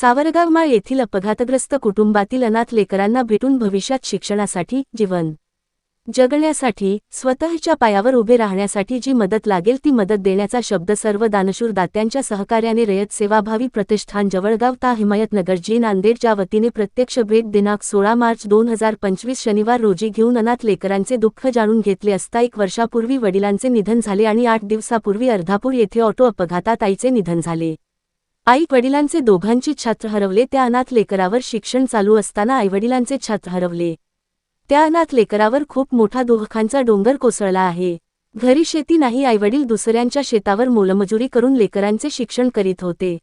सावरगावमाळ येथील अपघातग्रस्त कुटुंबातील अनाथ लेकरांना भेटून भविष्यात शिक्षणासाठी जीवन जगण्यासाठी स्वतःच्या पायावर उभे राहण्यासाठी जी मदत लागेल ती मदत देण्याचा शब्द सर्व दानशूर दात्यांच्या सहकार्याने रयत सेवाभावी प्रतिष्ठान जवळगाव ता हिमायतनगर जी नांदेडच्या वतीने प्रत्यक्ष भेट दिनांक सोळा मार्च दोन हजार पंचवीस शनिवार रोजी घेऊन अनाथ लेकरांचे दुःख जाणून घेतले असता एक वर्षापूर्वी वडिलांचे निधन झाले आणि आठ दिवसापूर्वी अर्धापूर येथे ऑटो अपघातात आईचे निधन झाले. आई वडिलांचे दोघांची छात्र हरवले. त्या अनाथ लेकरावर शिक्षण चालू असताना आईवडिलांचे छात्र हरवले. त्या अनाथ लेकरावर खूप मोठा दुःखांचा डोंगर कोसळला आहे. घरी शेती नाही आईवडील दुसऱ्यांच्या शेतावर मोलमजुरी करून लेकरांचे शिक्षण करीत होते.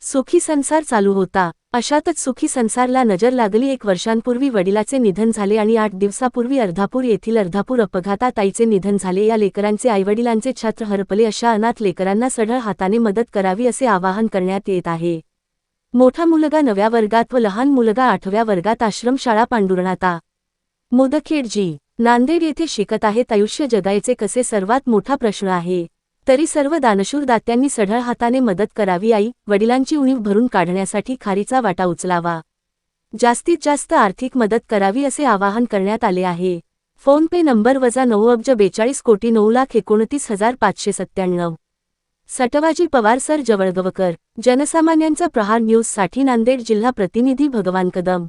सुखी संसार चालू होता. अशातच सुखी संसारला नजर लागली. एक वर्षांपूर्वी वडिलाचे निधन झाले आणि आठ दिवसापूर्वी अर्धापूर येथील अर्धापूर अपघातात आईचे निधन झाले. या लेकरांचे आईवडिलांचे छात्र हरपले. अशा अनाथ लेकरांना सढळ हाताने मदत करावी असे आवाहन करण्यात येत आहे. मोठा मुलगा नव्या वर्गात व लहान मुलगा आठव्या वर्गात आश्रमशाळा पांडुरणाता. मोदखेडजी नांदेड येथे शिकत आहेत. आयुष्य जगायचे कसे? सर्वात मोठा प्रश्न आहे. तरी सर्व दानशूर दात्यांनी सढळ हाताने मदत करावी आई वडिलांची उणीव भरून काढण्यासाठी खारीचा वाटा उचलावा. जास्तीत जास्त आर्थिक मदत करावी असे आवाहन करण्यात आले आहे. फोन पे नंबर वजा नऊ अब्ज बेचाळीस कोटी नऊ लाख एकोणतीस हजार पाचशे सत्त्याण्णव. सटवाजी पवार सर जवळगवकर जनसामान्यांचा प्रहार न्यूजसाठी नांदेड जिल्हा प्रतिनिधी भगवान कदम.